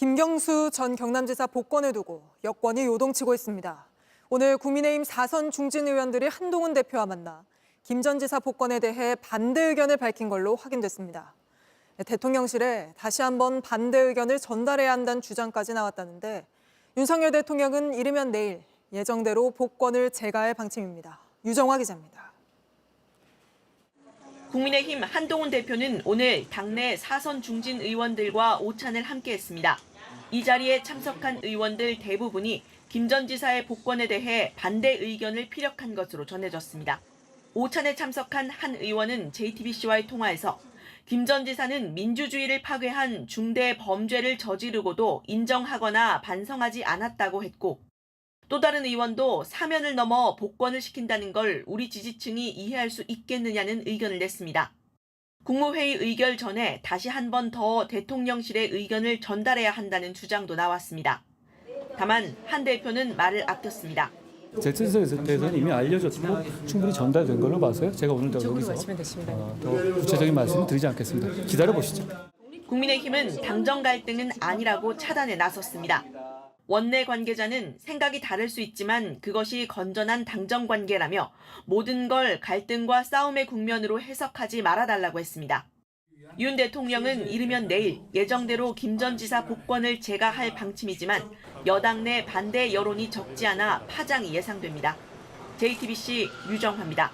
김경수 전 경남지사 복권을 두고 여권이 요동치고 있습니다. 오늘 국민의힘 4선 중진 의원들이 한동훈 대표와 만나 김 전 지사 복권에 대해 반대 의견을 밝힌 걸로 확인됐습니다. 대통령실에 다시 한번 반대 의견을 전달해야 한다는 주장까지 나왔다는데 윤석열 대통령은 이르면 내일 예정대로 복권을 재가할 방침입니다. 유정화 기자입니다. 국민의힘 한동훈 대표는 오늘 당내 사선 중진 의원들과 오찬을 함께했습니다. 이 자리에 참석한 의원들 대부분이 김 전 지사의 복권에 대해 반대 의견을 피력한 것으로 전해졌습니다. 오찬에 참석한 한 의원은 JTBC와의 통화에서 김 전 지사는 민주주의를 파괴한 중대 범죄를 저지르고도 인정하거나 반성하지 않았다고 했고 또 다른 의원도 사면을 넘어 복권을 시킨다는 걸 우리 지지층이 이해할 수 있겠느냐는 의견을 냈습니다. 국무회의 의결 전에 다시 한 번 더 대통령실의 의견을 전달해야 한다는 주장도 나왔습니다. 다만 한 대표는 말을 아꼈습니다. 제 뜻에 대해서는 이미 알려졌고 충분히 전달된 걸로 봐서요. 제가 오늘 더 여기서 어, 더 구체적인 말씀을 드리지 않겠습니다. 기다려 보시죠. 국민의힘은 당정 갈등은 아니라고 차단에 나섰습니다. 원내 관계자는 생각이 다를 수 있지만 그것이 건전한 당정 관계라며 모든 걸 갈등과 싸움의 국면으로 해석하지 말아달라고 했습니다. 윤 대통령은 이르면 내일 예정대로 김 전 지사 복권을 재가할 방침이지만 여당 내 반대 여론이 적지 않아 파장이 예상됩니다. JTBC 유정화입니다.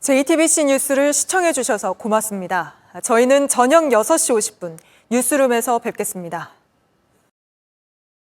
JTBC 뉴스를 시청해 주셔서 고맙습니다. 저희는 저녁 6시 50분 뉴스룸에서 뵙겠습니다.